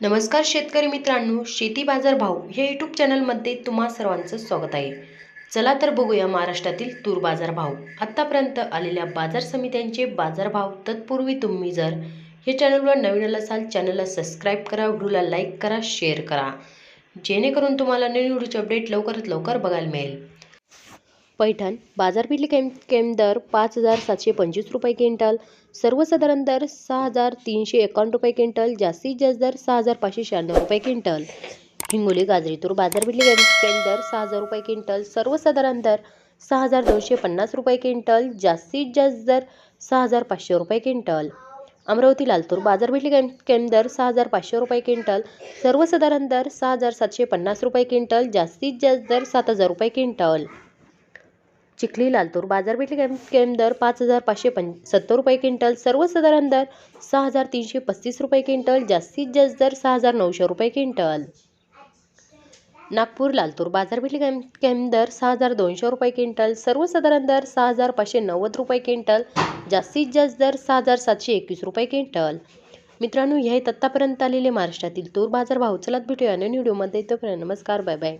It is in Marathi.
नमस्कार शेतकरी मित्रांनो शेती बाजार भाव या यूट्यूब चॅनलमध्ये तुम्हा सर्वांचं स्वागत आहे. चला तर बघूया महाराष्ट्रातील तूर बाजार भाव. आत्तापर्यंत आलेल्या बाजार समित्यांचे बाजारभाव तत्पूर्वी तुम्ही जर हे चॅनलवर नवीन असाल चॅनलला सबस्क्राईब करा व्हिडिओला लाईक करा शेअर करा. जेणेकरून तुम्हाला नवीन व्हिडिओचे अपडेट लवकरात लवकर बघायला मिळेल. पैठण बाजारपेठली केम केम दर पाच हजार सातशे पंचवीस रुपये क्विंटल सर्वसाधारण दर सहा हजार तीनशे एकावन्न रुपये क्विंटल जास्तीत जास्त दर सहा हजार पाचशे शहाण्णव रुपये क्विंटल. हिंगोली गाजरी तूर बाजारपेठली केम केम दर सहा हजार रुपये क्विंटल सर्वसाधारण दर सहा हजार दोनशे पन्नास रुपये क्विंटल जास्तीत जास्त दर सहा हजार पाचशे रुपये क्विंटल. अमरावती लालतूर बाजारपेठली केम केम दर सहा हजार पाचशे रुपये क्विंटल सर्वसाधारण दर सहा हजार सातशे पन्नास रुपये क्विंटल जास्तीत जास्त दर सात हजार रुपये क्विंटल. चिखली लालतूर बाजारपेठ केम केम दर पाच हजार पाचशे पं सत्तर रुपये क्विंटल सर्वसाधारण दर सहा हजार तीनशे पस्तीस रुपये क्विंटल जास्तीत जास्त दर सहा हजार नऊशे रुपये क्विंटल. नागपूर लालतूर बाजारपेठ केम केम दर सहा हजार दोनशे रुपये क्विंटल सर्वसाधारण दर सहा हजार पाचशे नव्वद रुपये क्विंटल जास्तीत जास्त दर सहा हजार सातशे एकवीस रुपये क्विंटल. मित्रांनो हे आहेत आत्तापर्यंत आलेले महाराष्ट्रातील तूर बाजार भाव. चलात भेटूया नवीन व्हिडिओमध्ये. तोपर्यंत नमस्कार बाय बाय.